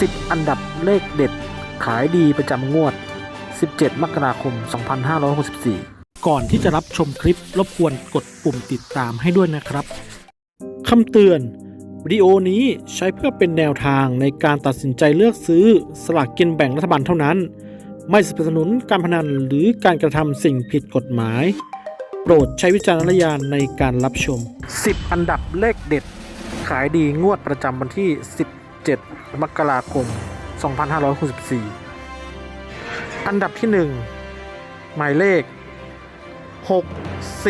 10 อันดับเลขเด็ด ขายดีประจำงวด 17 มกราคม 2564 ก่อนที่จะรับชมคลิปรบกวนกดปุ่มติดตามให้ด้วยนะครับคำเตือนวิดีโอนี้ใช้เพื่อเป็นแนวทางในการตัดสินใจเลือกซื้อสลากกินแบ่งรัฐบาลเท่านั้น ไม่สนับสนุนการพนันหรือการกระทำสิ่งผิดกฎหมาย โปรดใช้วิจารณญาณในการรับชม 10 อันดับเลขเด็ด ขายดีงวดประจำวันที่ 17 มกราคม 2564 อันดับที่ 1 หมายเลข 6 4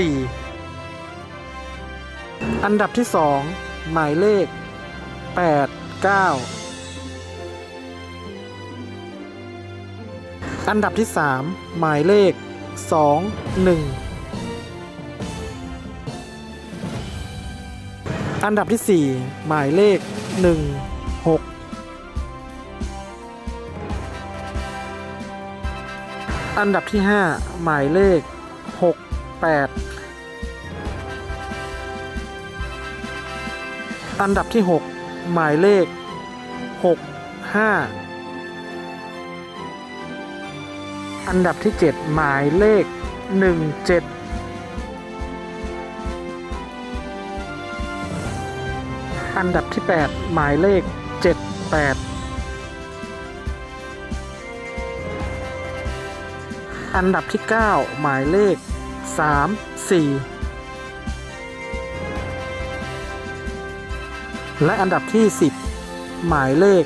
อันดับที่ 2 หมายเลข 8 9 อันดับที่ 3 หมายเลข 2 1อันดับที่ 4 หมายเลข 1 6 อันดับที่ 5 หมายเลข 6 8 อันดับที่ 6 หมายเลข 6 5 อันดับที่ 7 หมายเลข 1 7อันดับที่ 8 หมายเลข 7 8อันดับที่ 9 หมายเลข 3 4 และอันดับที่ 10 หมายเลข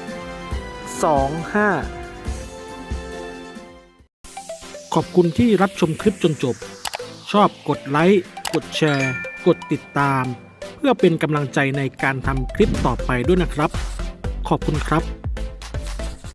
2 5 ขอบคุณที่รับชมคลิปจนจบ ชอบกดไลค์ กดแชร์ กดติดตาม เพื่อเป็นกำลังใจในการทำคลิปต่อไปด้วยนะครับ ขอบคุณครับ